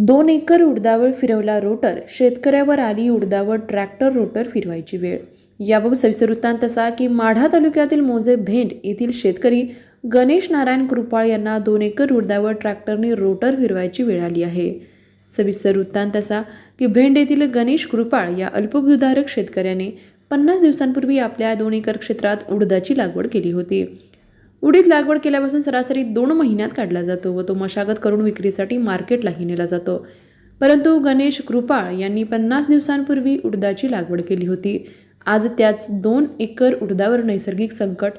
दोन एकर उडदावर फिरवला रोटर शेतकऱ्यावर आली उडदावर ट्रॅक्टर रोटर फिरवायची वेळ. याबाबत सविस्तर वृत्तांत असा की माढा तालुक्यातील मोजे भेंड येथील शेतकरी गणेश नारायण कृपाळ यांना दोन एकर उडदावर ट्रॅक्टरने रोटर फिरवायची वेळ आली आहे. सविस्तर वृत्तांत असा की भेंड येथील गणेश कृपाळ या अल्पभूधारक शेतकऱ्याने पन्नास दिवसांपूर्वी आपल्या दोन एकर क्षेत्रात उडदाची लागवड केली होती. उडीद लागवड केल्यापासून सरासरी दोन महिन्यात काढला जातो व तो मशागत करून विक्रीसाठी मार्केटलाही नेला जातो. परंतु गणेश कृपाळ यांनी पन्नास दिवसांपूर्वी उडदाची लागवड केली होती. आज त्याच दोन एकर उडदावर नैसर्गिक संकट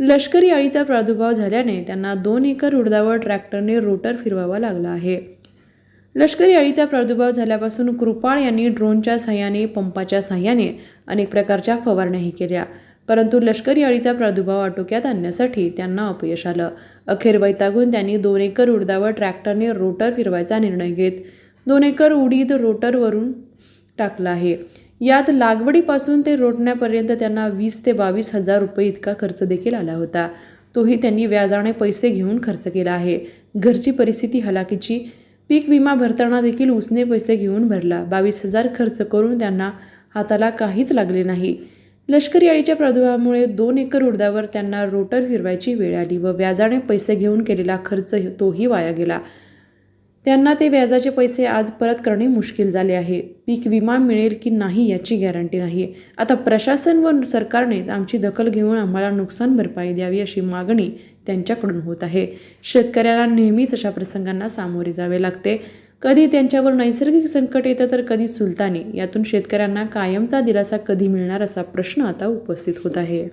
लष्करी अळीचा प्रादुर्भाव झाल्याने त्यांना दोन एकर उडदावर ट्रॅक्टरने रोटर फिरवावा लागला आहे. लष्करी अळीचा प्रादुर्भाव झाल्यापासून कृपाळ यांनी ड्रोनच्या सहाय्याने पंपाच्या सहाय्याने अनेक प्रकारच्या फवारण्याही केल्या. परंतु लष्करी अळीचा प्रादुर्भाव आटोक्यात आणण्यासाठी त्यांना अपयश आलं. अखेर वैतागून त्यांनी दोन एकर उडदावर ट्रॅक्टरने रोटर फिरवायचा निर्णय घेत दोन एकर उडीद रोटरवरून टाकला आहे. यात लागवडीपासून ते रोटण्यापर्यंत त्यांना वीस ते बावीस हजार रुपये इतका खर्च देखील आला होता. तोही त्यांनी व्याजाने पैसे घेऊन खर्च केला आहे. घरची परिस्थिती हलाखीची. पीक विमा भरताना देखील उसने पैसे घेऊन भरला. बावीस हजार खर्च करून त्यांना हाताला काहीच लागले नाही. लष्करी अळीच्या प्रादुर्भावामुळे दोन एकर उडदावर त्यांना रोटर फिरवायची वेळ आली व व्याजाने पैसे घेऊन केलेला खर्च तोही वाया गेला. त्यांना ते व्याजाचे पैसे आज परत करणे मुश्किल झाले आहे. पीक विमा मिळेल की नाही याची गॅरंटी नाही. आता प्रशासन व सरकारनेच आमची दखल घेऊन आम्हाला नुकसान भरपाई द्यावी अशी मागणी त्यांच्याकडून होत आहे. शेतकऱ्यांना नेहमीच अशा प्रसंगांना सामोरे जावे लागते. कधी त्यांच्यावर नैसर्गिक संकट येतं तर कधी सुलतानी. यातून शेतकऱ्यांना कायमचा दिलासा कधी मिळणार असा प्रश्न आता उपस्थित होत आहे.